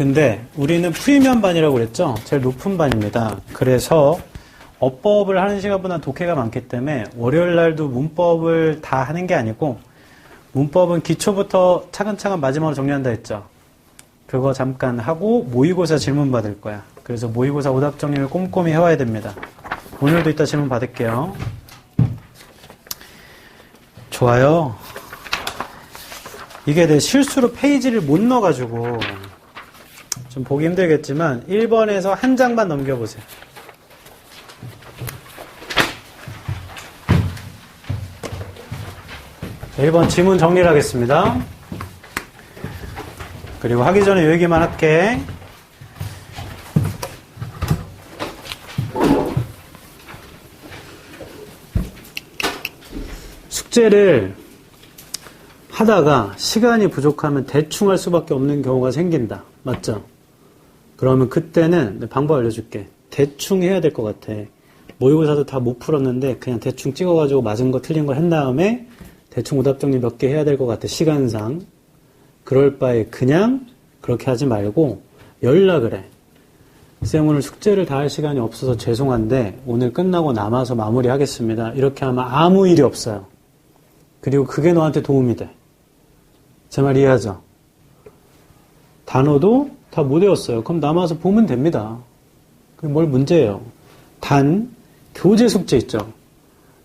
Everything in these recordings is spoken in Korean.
근데 우리는 프리미엄 반이라고 그랬죠? 제일 높은 반입니다. 그래서 어법을 하는 시간보다 독해가 많기 때문에 월요일 날도 문법을 다 하는 게 아니고 문법은 기초부터 차근차근 마지막으로 정리한다 했죠. 그거 잠깐 하고 모의고사 질문 받을 거야. 그래서 모의고사 오답 정리를 꼼꼼히 해와야 됩니다. 오늘도 이따 질문 받을게요. 좋아요. 이게 내 실수로 페이지를 못 넣어가지고 좀 보기 힘들겠지만 1번에서 한 장만 넘겨보세요. 1번 지문 정리를 하겠습니다. 그리고 하기 전에 요 얘기만 할게. 숙제를 하다가 시간이 부족하면 대충 할 수밖에 없는 경우가 생긴다. 맞죠? 그러면 그때는 방법 알려줄게. 대충 해야 될 것 같아. 모의고사도 다 못 풀었는데 그냥 대충 찍어가지고 맞은 거 틀린 거 한 다음에 대충 오답 정리 몇 개 해야 될 것 같아. 시간상. 그럴 바에 그냥 그렇게 하지 말고 연락을 해. 쌤 오늘 숙제를 다 할 시간이 없어서 죄송한데 오늘 끝나고 남아서 마무리하겠습니다. 이렇게 하면 아무 일이 없어요. 그리고 그게 너한테 도움이 돼. 제 말 이해하죠? 단어도 다 못 외웠어요. 그럼 남아서 보면 됩니다. 그게 뭘 문제예요. 단, 교재 숙제 있죠?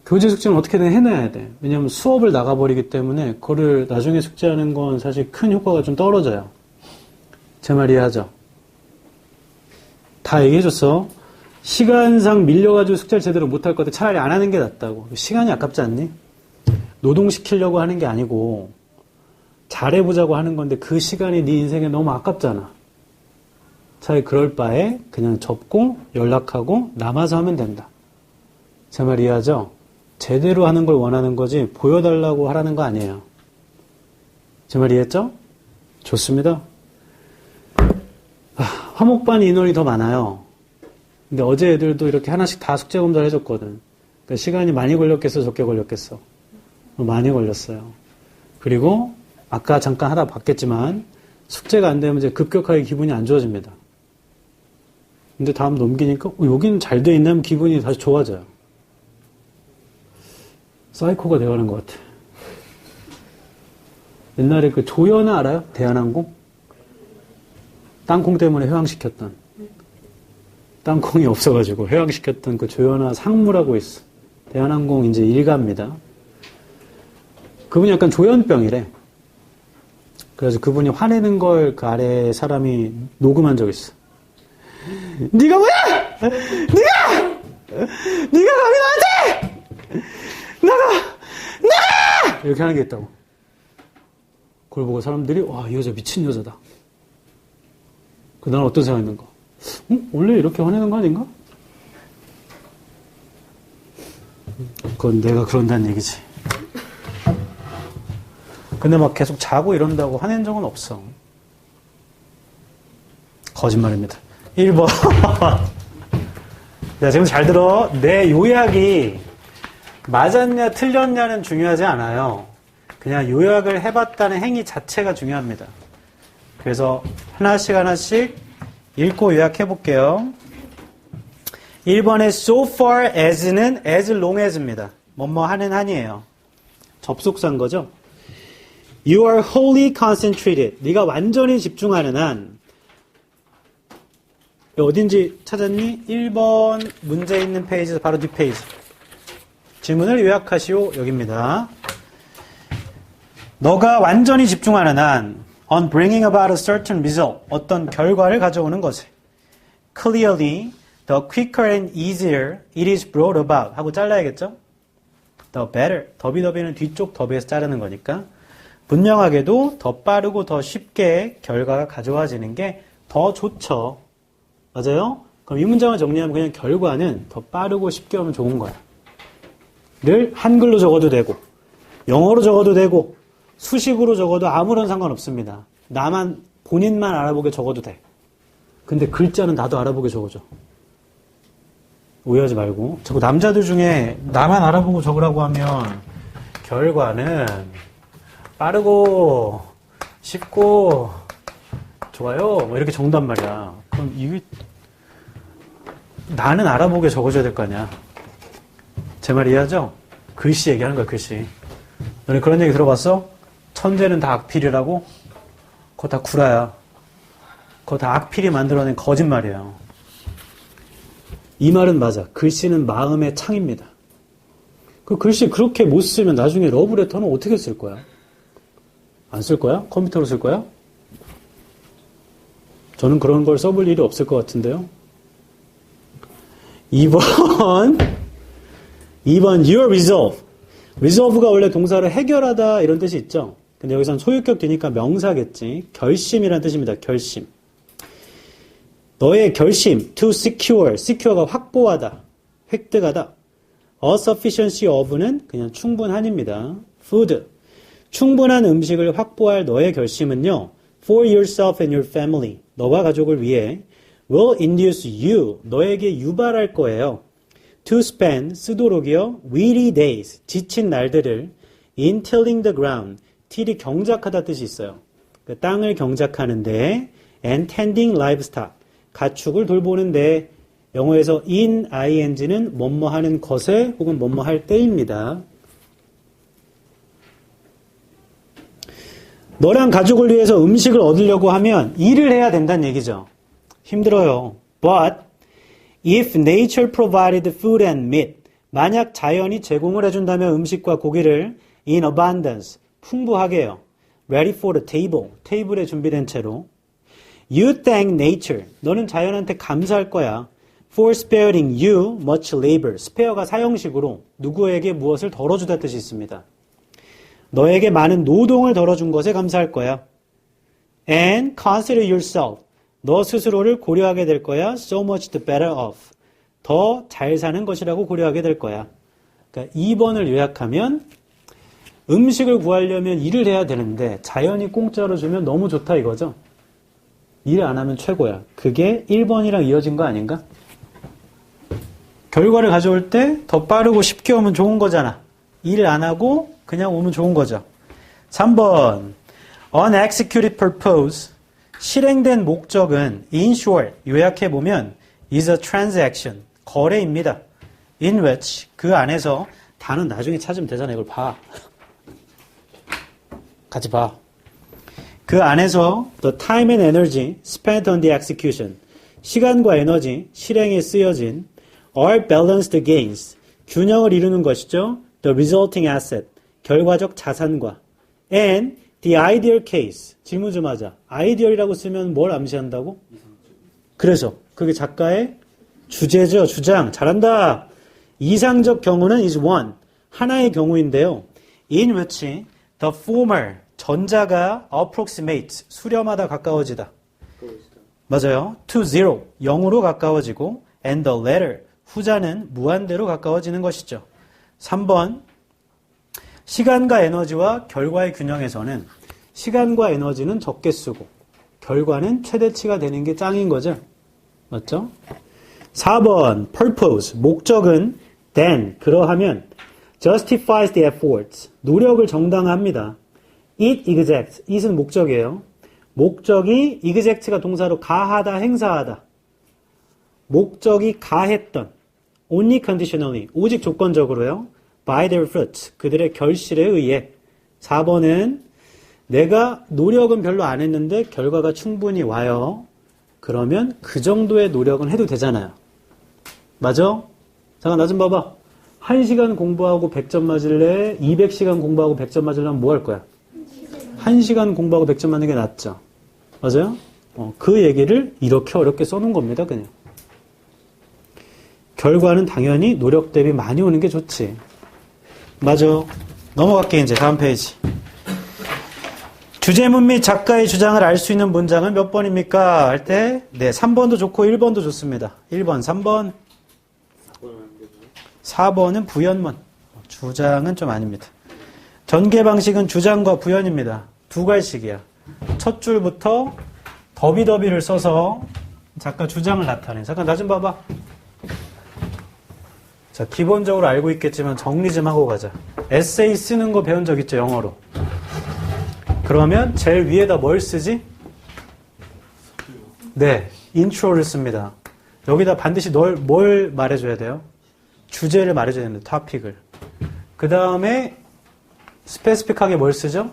교재 숙제는 어떻게든 해놔야 돼. 왜냐면 수업을 나가버리기 때문에 그거를 나중에 숙제하는 건 사실 큰 효과가 좀 떨어져요. 제 말 이해하죠? 다 얘기해줬어. 시간상 밀려가지고 숙제를 제대로 못할 것 같아. 차라리 안 하는 게 낫다고. 시간이 아깝지 않니? 노동시키려고 하는 게 아니고 잘해보자고 하는 건데 그 시간이 네 인생에 너무 아깝잖아. 차라리 그럴 바에 그냥 접고 연락하고 남아서 하면 된다. 제 말 이해하죠? 제대로 하는 걸 원하는 거지 보여달라고 하라는 거 아니에요. 제 말 이해했죠? 좋습니다. 아, 화목반 인원이 더 많아요. 근데 어제 애들도 이렇게 하나씩 다 숙제 검사를 해줬거든. 그러니까 시간이 많이 걸렸겠어, 적게 걸렸겠어? 많이 걸렸어요. 그리고 아까 잠깐 하다 봤겠지만 숙제가 안 되면 이제 급격하게 기분이 안 좋아집니다. 근데 다음 넘기니까 어, 여기는 잘 돼 있나면 기분이 다시 좋아져요. 사이코가 되어가는 것 같아. 옛날에 그 조연아 알아요? 대한항공? 땅콩 때문에 회항시켰던. 땅콩이 없어가지고 회항시켰던 그 조연아 상무라고 있어. 대한항공 이제 일가입니다. 그분이 약간 조현병이래. 그래서 그분이 화내는 걸 그 아래 사람이 녹음한 적 있어. 네가 뭐야? 네가! 네가 감히 나한테! 나가! 나가! 이렇게 하는 게 있다고. 그걸 보고 사람들이 와, 이 여자 미친 여자다. 그 나는 어떤 생각이 있는가? 응? 원래 이렇게 화내는 거 아닌가? 그건 내가 그런다는 얘기지. 근데 막 계속 자고 이런다고 화낸 적은 없어. 거짓말입니다. 1번. 자, 지금 잘 들어. 내 요약이 맞았냐, 틀렸냐는 중요하지 않아요. 그냥 요약을 해봤다는 행위 자체가 중요합니다. 그래서 하나씩 하나씩 읽고 요약해 볼게요. 1번에 so far as는 as long as입니다. 뭐뭐 하는 한이에요. 접속사인 거죠. You are wholly concentrated. 네가 완전히 집중하는 한 어딘지 찾았니? 1번 문제 있는 페이지에서 바로 뒷페이지. 질문을 요약하시오. 여기입니다. 너가 완전히 집중하는 한 on bringing about a certain result 어떤 결과를 가져오는 것에 clearly the quicker and easier it is brought about 하고 잘라야겠죠? the better 더비더비는 뒤쪽 더비에서 자르는 거니까 분명하게도 더 빠르고 더 쉽게 결과가 가져와지는 게 더 좋죠. 맞아요? 그럼 이 문장을 정리하면 그냥 결과는 더 빠르고 쉽게 오면 좋은 거야. 늘 한글로 적어도 되고, 영어로 적어도 되고, 수식으로 적어도 아무런 상관없습니다. 나만, 본인만 알아보게 적어도 돼. 근데 글자는 나도 알아보게 적어줘. 오해하지 말고. 자꾸 남자들 중에 나만 알아보고 적으라고 하면 결과는 빠르고 쉽고 좋아요. 뭐 이렇게 적는단 말이야. 그럼 이게 나는 알아보게 적어줘야 될 거 아니야. 제 말 이해하죠? 글씨 얘기하는 거야, 글씨. 너네 그런 얘기 들어봤어? 천재는 다 악필이라고? 그거 다 구라야. 그거 다 악필이 만들어낸 거짓말이에요. 이 말은 맞아. 글씨는 마음의 창입니다. 그 글씨 그렇게 못 쓰면 나중에 러브레터는 어떻게 쓸 거야? 안 쓸 거야? 컴퓨터로 쓸 거야? 저는 그런 걸 써볼 일이 없을 것 같은데요. 2번. 2번, your resolve. resolve가 원래 동사로 해결하다 이런 뜻이 있죠. 근데 여기선 소유격 뒤니까 명사겠지. 결심이라는 뜻입니다. 결심. 너의 결심, to secure, secure가 확보하다, 획득하다. a sufficiency of는 그냥 충분한입니다. food. 충분한 음식을 확보할 너의 결심은요, for yourself and your family. 너와 가족을 위해 will induce you. 너에게 유발할 거예요. to spend, 쓰도록이요, weary days. 지친 날들을 in tilling the ground. till이 경작하다 뜻이 있어요. 그 땅을 경작하는데 and tending livestock. 가축을 돌보는데 영어에서 in ing는 뭐뭐 하는 것에 혹은 뭐뭐 할 때입니다. 너랑 가족을 위해서 음식을 얻으려고 하면 일을 해야 된다는 얘기죠. 힘들어요. But if nature provided food and meat, 만약 자연이 제공을 해준다면 음식과 고기를 in abundance, 풍부하게요. ready for the table, 테이블에 준비된 채로. You thank nature, 너는 자연한테 감사할 거야. for sparing you much labor. spare가 사형식으로 누구에게 무엇을 덜어주다 뜻이 있습니다. 너에게 많은 노동을 덜어준 것에 감사할 거야. And consider yourself. 너 스스로를 고려하게 될 거야. So much the better off. 더 잘 사는 것이라고 고려하게 될 거야. 그러니까 2번을 요약하면 음식을 구하려면 일을 해야 되는데 자연이 공짜로 주면 너무 좋다 이거죠. 일 안 하면 최고야. 그게 1번이랑 이어진 거 아닌가? 결과를 가져올 때 더 빠르고 쉽게 오면 좋은 거잖아. 일 안 하고 그냥 오면 좋은 거죠. 3번. unexecuted purpose. 실행된 목적은 in short 요약해 보면 is a transaction. 거래입니다. in which 그 안에서 단은 나중에 찾으면 되잖아. 이걸 봐. 같이 봐. 그 안에서 the time and energy spent on the execution 시간과 에너지 실행에 쓰여진 are balanced against 균형을 이루는 것이죠. the resulting asset 결과적 자산과 and the ideal case 질문 좀 하자. 아이디얼이라고 쓰면 뭘 암시한다고? 그래서 그게 작가의 주제죠. 주장. 잘한다. 이상적 경우는 is one. 하나의 경우인데요. in which the former 전자가 approximate 수렴하다 가까워지다. 맞아요. to zero 0으로 가까워지고 and the latter 후자는 무한대로 가까워지는 것이죠. 3번 시간과 에너지와 결과의 균형에서는 시간과 에너지는 적게 쓰고 결과는 최대치가 되는 게 짱인 거죠. 맞죠? 4번 purpose 목적은 then 그러하면 justifies the efforts 노력을 정당화합니다. it exact it은 목적이에요. 목적이 exact가 동사로 가하다 행사하다. 목적이 가했던 only conditionally 오직 조건적으로요. By their fruits 그들의 결실에 의해 4번은 내가 노력은 별로 안 했는데 결과가 충분히 와요. 그러면 그 정도의 노력은 해도 되잖아요. 맞아? 잠깐 나 좀 봐봐. 1시간 공부하고 100점 맞을래? 200시간 공부하고 100점 맞으려면 뭐 할 거야? 1시간 공부하고 100점 맞는 게 낫죠. 맞아요? 어, 그 얘기를 이렇게 어렵게 써놓은 겁니다, 그냥. 결과는 당연히 노력 대비 많이 오는 게 좋지. 맞아. 넘어갈게, 이제. 다음 페이지. 주제문 및 작가의 주장을 알 수 있는 문장은 몇 번입니까? 할 때, 네, 3번도 좋고 1번도 좋습니다. 1번, 3번. 4번은 부연문. 주장은 좀 아닙니다. 전개 방식은 주장과 부연입니다. 두 갈씩이야. 첫 줄부터 더비더비를 써서 작가 주장을 나타내. 잠깐 나 좀 봐봐. 자, 기본적으로 알고 있겠지만 정리 좀 하고 가자. 에세이 쓰는 거 배운 적 있죠, 영어로. 그러면 제일 위에다 뭘 쓰지? 네, intro를 씁니다. 여기다 반드시 널, 뭘 말해줘야 돼요? 주제를 말해줘야 됩니다. 토픽을. 그 다음에 스페시픽하게 뭘 쓰죠?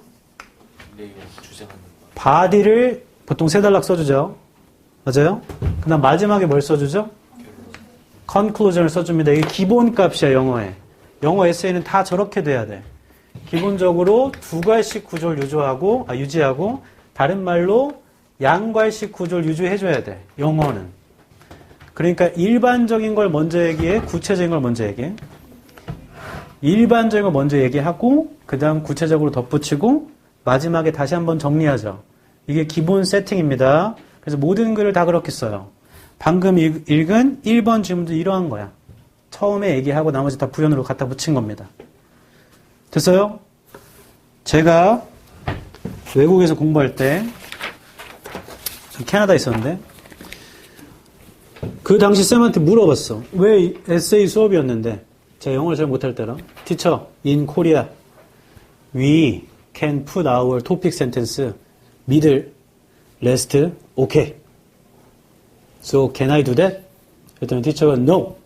바디를 보통 세 단락 써주죠. 맞아요? 그 다음 마지막에 뭘 써주죠? Conclusion을 써줍니다. 이게 기본 값이야, 영어에. 영어 에세이는 다 저렇게 돼야 돼. 기본적으로 두 갈씩 구조를 유지하고, 아, 유지하고, 다른 말로 양갈식 구조를 유지해줘야 돼. 영어는. 그러니까 일반적인 걸 먼저 얘기해, 구체적인 걸 먼저 얘기해. 일반적인 걸 먼저 얘기하고, 그 다음 구체적으로 덧붙이고, 마지막에 다시 한번 정리하죠. 이게 기본 세팅입니다. 그래서 모든 글을 다 그렇게 써요. 방금 읽- 읽은 1번 질문도 이러한 거야. 처음에 얘기하고 나머지 다 부연으로 갖다 붙인 겁니다. 됐어요? 제가 외국에서 공부할 때, 저 캐나다에 있었는데, 그 당시 쌤한테 물어봤어. 왜 에세이 수업이었는데, 제가 영어를 잘 못할 때라. Teacher, in Korea, we can put our topic sentence middle, last, okay. So can I do that? 그랬더니 티처가 no.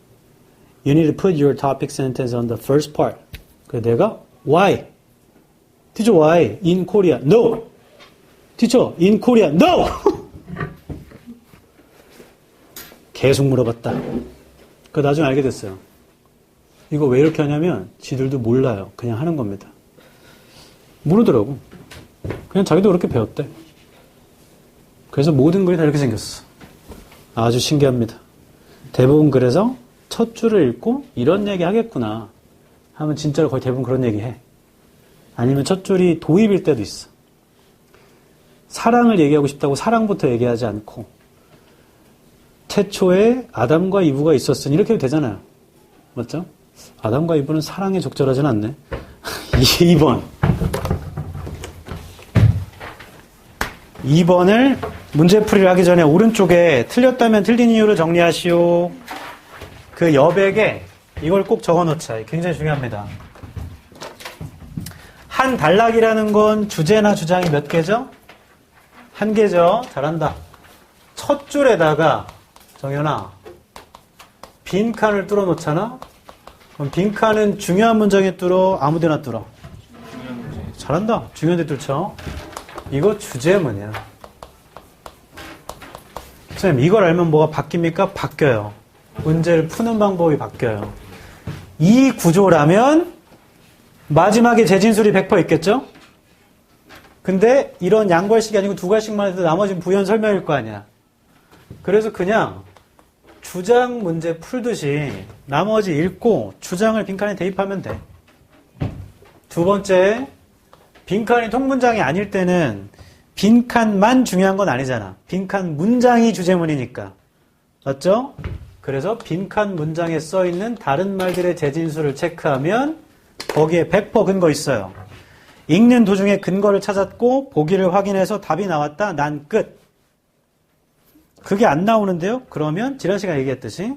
You need to put your topic sentence on the first part. 그래서 내가 why? 티처 why? In Korea? No. 티처 in Korea? No. 계속 물어봤다. 그 나중에 알게 됐어요. 이거 왜 이렇게 하냐면 지들도 몰라요. 그냥 하는 겁니다. 모르더라고. 그냥 자기도 그렇게 배웠대. 그래서 모든 글이 다 이렇게 생겼어. 아주 신기합니다. 대부분 그래서 첫 줄을 읽고 이런 얘기 하겠구나 하면 진짜로 거의 대부분 그런 얘기 해. 아니면 첫 줄이 도입일 때도 있어. 사랑을 얘기하고 싶다고 사랑부터 얘기하지 않고 태초에 아담과 이브가 있었으니 이렇게 해도 되잖아요. 맞죠? 아담과 이브는 사랑에 적절하진 않네. 2번. 2번을 문제풀이를 하기 전에 오른쪽에 틀렸다면 틀린 이유를 정리하시오. 그 여백에 이걸 꼭 적어 놓자. 굉장히 중요합니다. 한 단락이라는 건 주제나 주장이 몇 개죠? 한 개죠. 잘한다. 첫 줄에다가 정연아 빈 칸을 뚫어 놓잖아. 그럼 빈 칸은 중요한 문장에 뚫어 아무데나 뚫어. 잘한다. 중요한 데 뚫죠. 이거 주제문이야. 선생님, 이걸 알면 뭐가 바뀝니까? 바뀌어요. 문제를 푸는 방법이 바뀌어요. 이 구조라면 마지막에 재진술이 100% 있겠죠? 근데 이런 양괄식이 아니고 두 갈씩만 해도 나머지는 부연 설명일 거 아니야. 그래서 그냥 주장 문제 풀듯이 나머지 읽고 주장을 빈칸에 대입하면 돼. 두 번째, 빈칸이 통문장이 아닐 때는 빈칸만 중요한 건 아니잖아. 빈칸 문장이 주제문이니까. 맞죠? 그래서 빈칸 문장에 써 있는 다른 말들의 재진수를 체크하면 거기에 100% 근거 있어요. 읽는 도중에 근거를 찾았고 보기를 확인해서 답이 나왔다. 난 끝. 그게 안 나오는데요? 그러면 시간에 얘기했듯이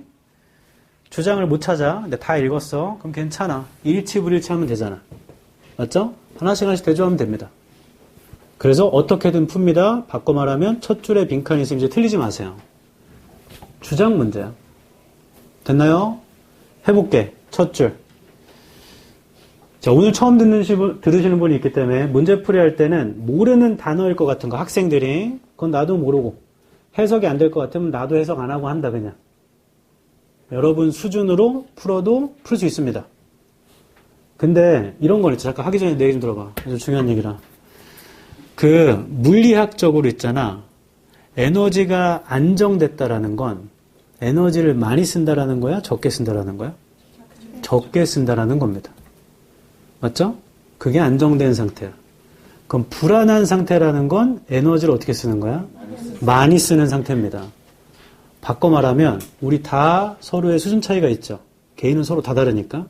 주장을 못 찾아. 근데 다 읽었어. 그럼 괜찮아. 일치 불일치 하면 되잖아. 맞죠? 하나씩 하나씩 대조하면 됩니다. 그래서 어떻게든 풉니다. 바꿔 말하면 첫 줄에 빈칸이 있으면 이제 틀리지 마세요. 주장 문제야. 됐나요? 해볼게. 첫 줄. 자, 오늘 처음 듣는 시, 들으시는 분이 있기 때문에 문제풀이 할 때는 모르는 단어일 것 같은 거 학생들이 그건 나도 모르고 해석이 안 될 것 같으면 나도 해석 안 하고 한다 그냥. 여러분 수준으로 풀어도 풀 수 있습니다. 근데 이런 건 있죠. 잠깐 하기 전에 내 얘기 좀 들어봐. 아주 중요한 얘기라. 그 물리학적으로 있잖아. 에너지가 안정됐다라는 건 에너지를 많이 쓴다라는 거야? 적게 쓴다라는 거야? 적게 쓴다라는 겁니다. 맞죠? 그게 안정된 상태야. 그럼 불안한 상태라는 건 에너지를 어떻게 쓰는 거야? 많이 쓰는 상태입니다. 바꿔 말하면 우리 다 서로의 수준 차이가 있죠. 개인은 서로 다 다르니까.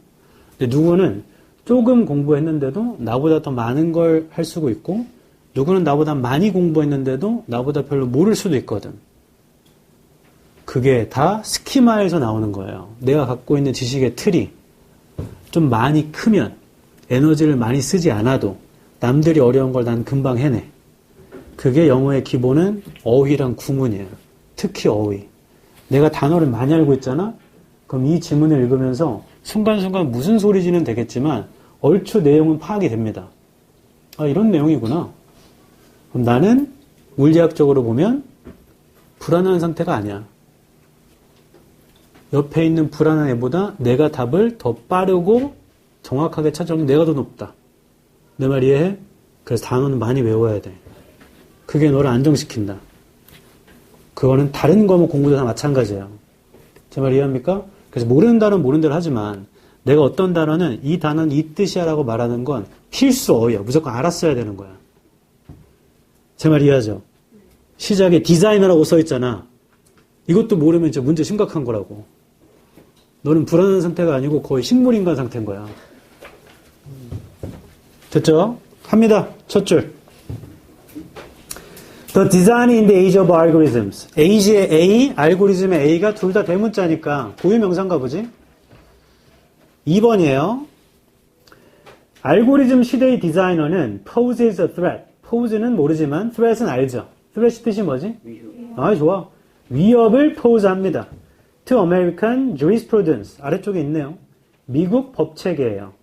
근데 누구는 조금 공부했는데도 나보다 더 많은 걸 할 수도 있고 누구는 나보다 많이 공부했는데도 나보다 별로 모를 수도 있거든. 그게 다 스키마에서 나오는 거예요. 내가 갖고 있는 지식의 틀이 좀 많이 크면 에너지를 많이 쓰지 않아도 남들이 어려운 걸 난 금방 해내. 그게 영어의 기본은 어휘랑 구문이에요. 특히 어휘. 내가 단어를 많이 알고 있잖아? 그럼 이 지문을 읽으면서 순간순간 무슨 소리지는 되겠지만 얼추 내용은 파악이 됩니다. 아, 이런 내용이구나. 그럼 나는 물리학적으로 보면 불안한 상태가 아니야. 옆에 있는 불안한 애보다 내가 답을 더 빠르고 정확하게 찾아오면 내가 더 높다. 내 말 이해해? 그래서 단어는 많이 외워야 돼. 그게 너를 안정시킨다. 그거는 다른 과목 공부도 다 마찬가지예요. 제 말 이해합니까? 그래서 모르는 단어는 모르는 대로 하지만 내가 어떤 단어는 이 단어는 이 뜻이야 라고 말하는 건 필수 어휘야. 무조건 알았어야 되는 거야. 제 말 이해하죠? 시작에 디자이너라고 써 있잖아. 이것도 모르면 진짜 문제 심각한 거라고. 너는 불안한 상태가 아니고 거의 식물인간 상태인 거야. 됐죠? 합니다. 첫 줄. The design in the age of algorithms. age의 A, 알고리즘의 A가 둘 다 대문자니까 고유명사인가 보지? 2번이에요. 알고리즘 시대의 디자이너는 poses a threat. pose는 모르지만 threat은 알죠. threat 뜻이 뭐지? 아, 좋아. 위협을 포즈합니다. To American jurisprudence. 아래쪽에 있네요. 미국 법체계예요.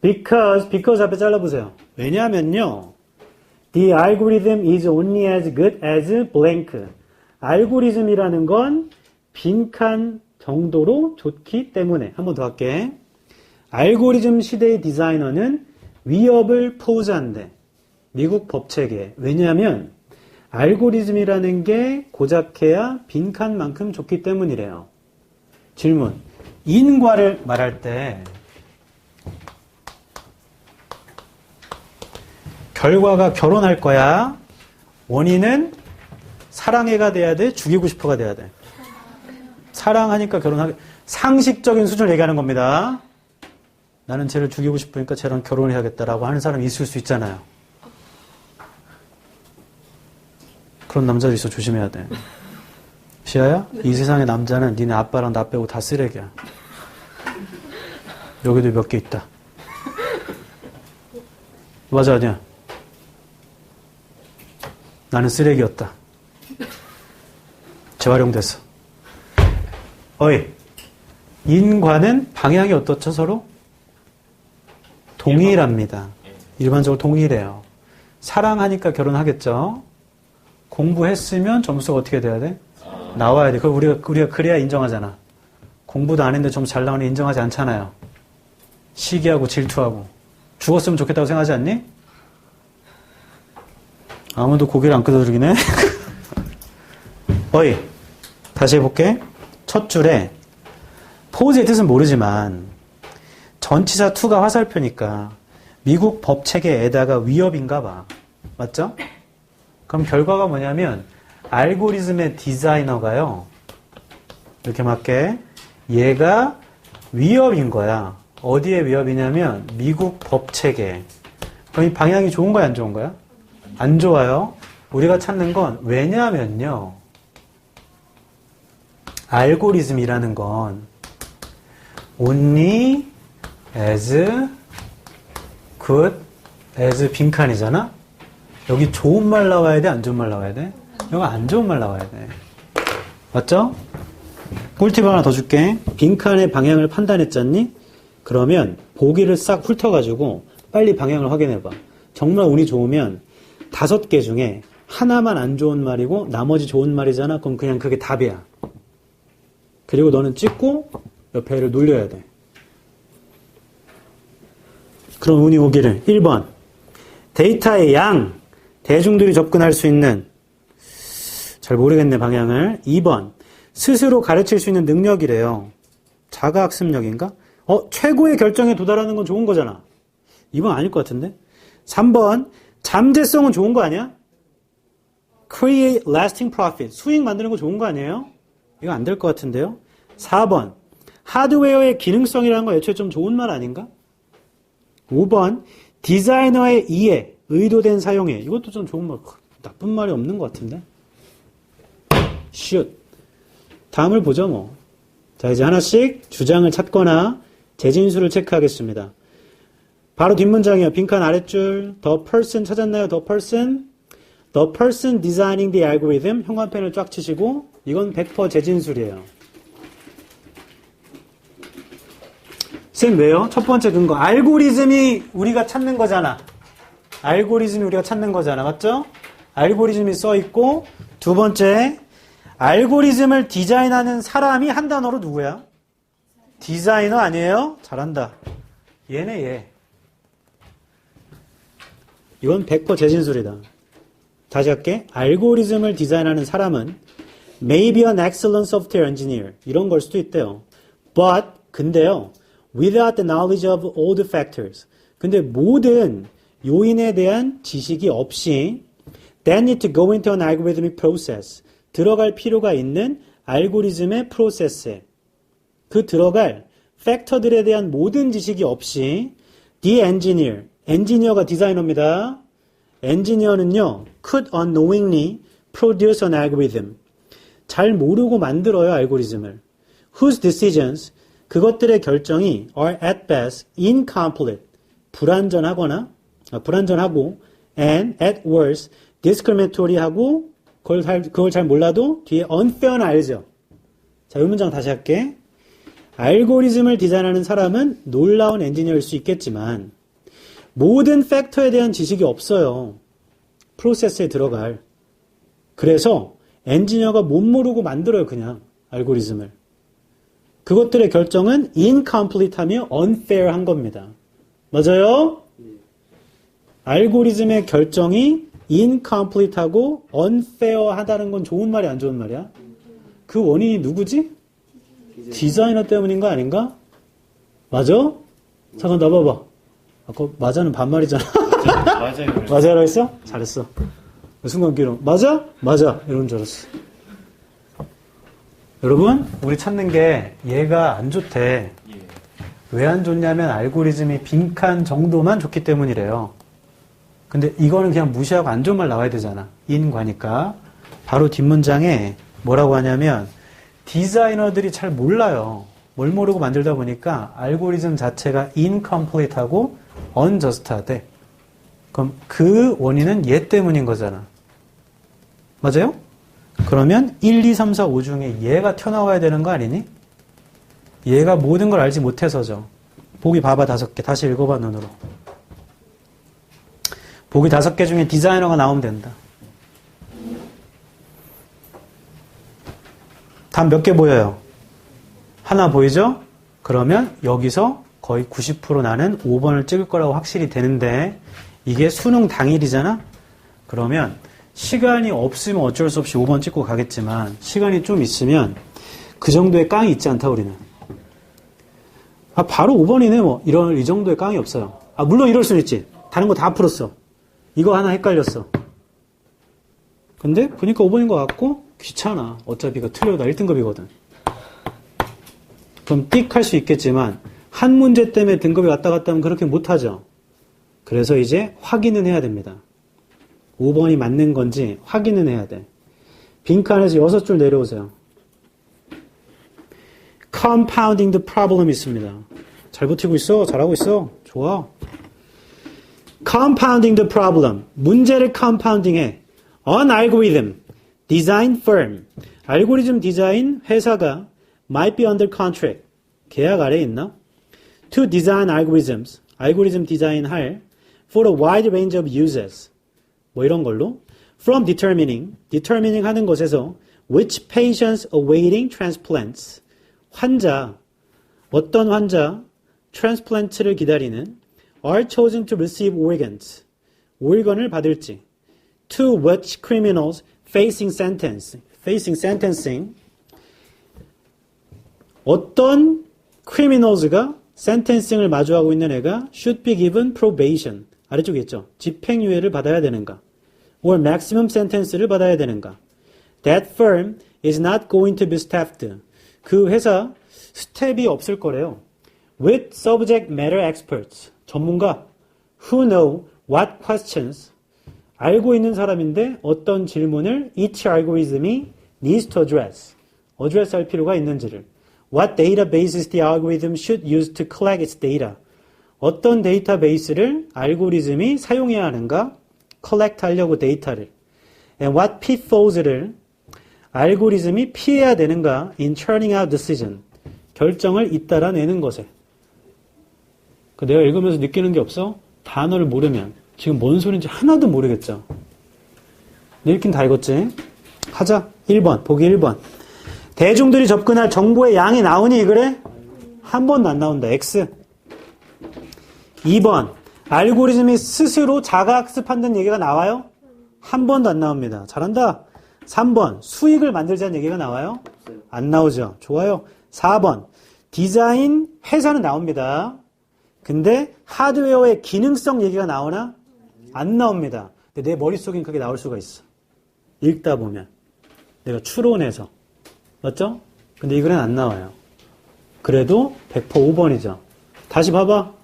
Because, because 앞에 잘라보세요. 왜냐하면요. The algorithm is only as good as blank. 알고리즘이라는 건 빈칸 정도로 좋기 때문에. 한 번 더 할게. 알고리즘 시대의 디자이너는 위협을 포즈한대. 미국 법체계. 왜냐하면 알고리즘이라는 게 고작해야 빈칸만큼 좋기 때문이래요. 질문. 인과를 말할 때 결과가 결혼할 거야. 원인은 사랑해가 돼야 돼. 죽이고 싶어가 돼야 돼. 사랑하니까 결혼하게. 상식적인 수준을 얘기하는 겁니다. 나는 쟤를 죽이고 싶으니까 쟤랑 결혼을 해야겠다라고 하는 사람이 있을 수 있잖아요. 그런 남자도 있어 조심해야 돼. 시아야? 이 세상의 남자는 니네 아빠랑 나 빼고 다 쓰레기야. 여기도 몇 개 있다. 맞아 아니야? 나는 쓰레기였다. 재활용됐어. 어이, 인과는 방향이 어떻죠 서로? 동일합니다. 일반적으로 동일해요. 사랑하니까 결혼하겠죠. 공부했으면 점수가 어떻게 돼야 돼? 나와야 돼. 그걸 우리가, 우리가 그래야 인정하잖아. 공부도 안 했는데 점수 잘 나오니 인정하지 않잖아요. 시기하고 질투하고. 죽었으면 좋겠다고 생각하지 않니? 아무도 고개를 안 끄덕이네. 어이, 다시 해볼게. 첫 줄에 포즈의 뜻은 모르지만 전치사 투가 화살표니까 미국 법 체계에다가 위협인가 봐. 맞죠? 그럼 결과가 뭐냐면 알고리즘의 디자이너가요. 이렇게 맞게 얘가 위협인 거야. 어디에 위협이냐면 미국 법 체계. 그럼 이 방향이 좋은 거야, 안 좋은 거야? 안 좋아요. 우리가 찾는 건 왜냐면요. 알고리즘이라는 건 only as good as 빈칸이잖아. 여기 좋은 말 나와야 돼, 안 좋은 말 나와야 돼? 여기 안 좋은 말 나와야 돼. 맞죠? 꿀팁 하나 더 줄게. 빈칸의 방향을 판단했잖니? 그러면 보기를 싹 훑어가지고 빨리 방향을 확인해봐. 정말 운이 좋으면 다섯 개 중에 하나만 안 좋은 말이고 나머지 좋은 말이잖아. 그럼 그냥 그게 답이야. 그리고 너는 찍고 옆에를 눌려야 돼. 그럼 운이 오기를. 1번. 데이터의 양. 대중들이 접근할 수 있는. 잘 모르겠네, 방향을. 2번. 스스로 가르칠 수 있는 능력이래요. 자가학습력인가? 어, 최고의 결정에 도달하는 건 좋은 거잖아. 2번 아닐 것 같은데? 3번. 잠재성은 좋은 거 아니야? create lasting profit. 수익 만드는 거 좋은 거 아니에요? 이거 안 될 것 같은데요? 4번. 하드웨어의 기능성이라는 거 애초에 좀 좋은 말 아닌가? 5번. 디자이너의 이해, 의도된 사용해. 이것도 좀 좋은 말, 나쁜 말이 없는 것 같은데? 슛. 다음을 보죠, 뭐. 자, 이제 하나씩 주장을 찾거나 재진수를 체크하겠습니다. 바로 뒷문장이에요. 빈칸 아랫줄. The person 찾았나요? The person. The person designing the algorithm 형광펜을 쫙 치시고 이건 100% 재진술이에요. 쌤 왜요? 첫 번째 근거 알고리즘이 우리가 찾는 거잖아. 알고리즘이 우리가 찾는 거잖아. 맞죠? 알고리즘이 써 있고 두 번째 알고리즘을 디자인하는 사람이 한 단어로 누구야? 디자이너 아니에요? 잘한다. 얘네 얘. 이건 100% 재진술이다. 다시 할게. 알고리즘을 디자인하는 사람은 maybe an excellent software engineer 이런 걸 수도 있대요. But 근데요. Without the knowledge of all the factors. 근데 모든 요인에 대한 지식이 없이 then need to go into an algorithmic process. 들어갈 필요가 있는 알고리즘의 프로세스에 그 들어갈 팩터들에 대한 모든 지식이 없이 the engineer, 엔지니어가 디자이너입니다. 엔지니어는요, could unknowingly produce an algorithm. 잘 모르고 만들어요, 알고리즘을. whose decisions, 그것들의 결정이 are at best incomplete, 불완전하거나, 아, 불완전하고, and at worst discriminatory하고, 그걸 잘, 그걸 잘 몰라도 뒤에 unfair는 알죠. 자, 이 문장 다시 할게. 알고리즘을 디자인하는 사람은 놀라운 엔지니어일 수 있겠지만 모든 팩터에 대한 지식이 없어요. 프로세스에 들어갈. 그래서 엔지니어가 못 모르고 만들어요, 그냥 알고리즘을. 그것들의 결정은 incomplete하며 unfair한 겁니다. 맞아요? 알고리즘의 결정이 incomplete하고 unfair하다는 건 좋은 말이 안 좋은 말이야? 그 원인이 누구지? 디자이너 때문인 거 아닌가? 맞아? 잠깐 나 봐봐. 아까 맞아는 반말이잖아. 맞아요. 그래서 맞아라고 했어? 잘했어. 그 순간 기로 맞아? 맞아. 이런 줄 알았어. 여러분, 우리 찾는 게 얘가 안 좋대. 예. 왜안 좋냐면 알고리즘이 빈칸 정도만 좋기 때문이래요. 근데 이거는 그냥 무시하고 안 좋은 말 나와야 되잖아. 인과니까. 바로 뒷문장에 뭐라고 하냐면 디자이너들이 잘 몰라요. 뭘 모르고 만들다 보니까 알고리즘 자체가 incomplete하고 unjust하대. 그럼 그 원인은 얘 때문인 거잖아. 맞아요? 그러면 1, 2, 3, 4, 5 중에 얘가 튀어나와야 되는 거 아니니? 얘가 모든 걸 알지 못해서죠. 보기 봐봐 다섯 개. 다시 읽어봐 눈으로. 보기 다섯 개 중에 디자이너가 나오면 된다. 답 몇 개 보여요? 하나 보이죠? 그러면 여기서 거의 90% 나는 5번을 찍을 거라고 확실히 되는데 이게 수능 당일이잖아? 그러면 시간이 없으면 어쩔 수 없이 5번 찍고 가겠지만 시간이 좀 있으면 그 정도의 깡이 있지 않다 우리는. 아 바로 5번이네 뭐 이런 이 정도의 깡이 없어요. 아 물론 이럴 수는 있지. 다른 거 다 풀었어. 이거 하나 헷갈렸어. 근데 보니까 5번인 것 같고 귀찮아. 어차피 이거 틀려도 1등급이거든. 그럼 띡 할 수 있겠지만 한 문제 때문에 등급이 왔다 갔다 하면 그렇게 못하죠. 그래서 이제 확인은 해야 됩니다. 5번이 맞는 건지 확인은 해야 돼. 빈칸에서 6줄 내려오세요. compounding the problem 있습니다. 잘 버티고 있어. 잘하고 있어. 좋아. compounding the problem. 문제를 compounding해. an algorithm. design firm. 알고리즘 디자인 회사가 might be under contract. 계약 아래에 있나? to design algorithms. 알고리즘 디자인할 for a wide range of uses. 뭐 이런 걸로 from determining, determining 하는 것에서 which patients awaiting transplants 환자 어떤 환자 transplant를 기다리는 are chosen to receive organs organ을 받을지 to which criminals facing sentence facing sentencing 어떤 criminals가 sentencing을 마주하고 있는 애가 should be given probation 아래쪽에 있죠. 집행유예를 받아야 되는가? Or maximum sentence를 받아야 되는가? That firm is not going to be staffed. 그 회사 스텝이 없을 거래요. With subject matter experts. 전문가 who know what questions 알고 있는 사람인데 어떤 질문을 each algorithm이 needs to address. address 할 필요가 있는지를. What databases the algorithm should use to collect its data. 어떤 데이터베이스를 알고리즘이 사용해야 하는가? 컬렉트 하려고 데이터를. And what pitfalls를 알고리즘이 피해야 되는가 in churning out decision. 결정을 잇따라 내는 것에. 그 내가 읽으면서 느끼는 게 없어? 단어를 모르면 지금 뭔 소리인지 하나도 모르겠죠. 읽긴 다 읽었지? 하자. 1번. 보기 1번. 대중들이 접근할 정보의 양이 나오니 그래? 한 번도 안 나온다. X. 2번. 알고리즘이 스스로 자가학습한다는 얘기가 나와요? 한 번도 안 나옵니다. 잘한다. 3번. 수익을 만들자는 얘기가 나와요? 안 나오죠. 좋아요. 4번. 디자인 회사는 나옵니다. 근데 하드웨어의 기능성 얘기가 나오나? 안 나옵니다. 근데 내 머릿속엔 그게 나올 수가 있어. 읽다 보면. 내가 추론해서. 맞죠? 근데 이 글은 안 나와요. 그래도 100% 5번이죠. 다시 봐봐.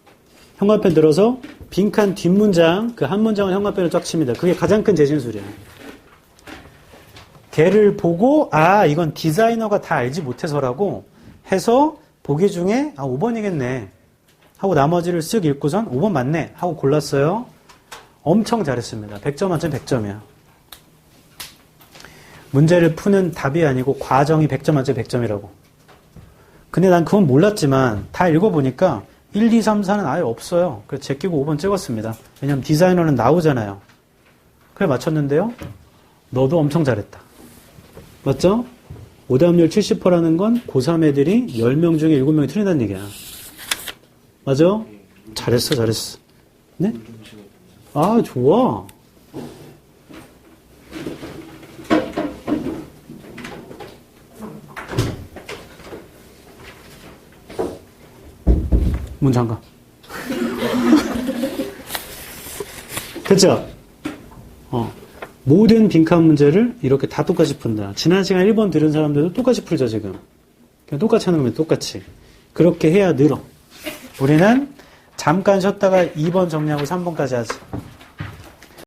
형광펜 들어서 빈칸 뒷문장, 그 한 문장은 형광펜을 쫙 칩니다. 그게 가장 큰 재진술이야. 걔를 보고, 아, 이건 디자이너가 다 알지 못해서라고 해서 보기 중에, 아, 5번이겠네. 하고 나머지를 쓱 읽고선 5번 맞네. 하고 골랐어요. 엄청 잘했습니다. 100점 만점 100점이야. 문제를 푸는 답이 아니고 과정이 100점 만점 100점이라고. 근데 난 그건 몰랐지만 다 읽어보니까 1, 2, 3, 4는 아예 없어요. 그래서 제끼고 5번 찍었습니다. 왜냐면 디자이너는 나오잖아요. 그래 맞췄는데요. 너도 엄청 잘했다. 맞죠? 오답률 70%라는 건 고3 애들이 10명 중에 7명이 틀린다는 얘기야. 맞아? 잘했어, 잘했어. 네? 아, 좋아. 문 잠가. 그쵸? 어. 모든 빈칸 문제를 이렇게 다 똑같이 푼다. 지난 시간 1번 들은 사람들도 똑같이 풀죠, 지금. 그냥 똑같이 하는 거면 똑같이. 그렇게 해야 늘어. 우리는 잠깐 쉬었다가 2번 정리하고 3번까지 하지.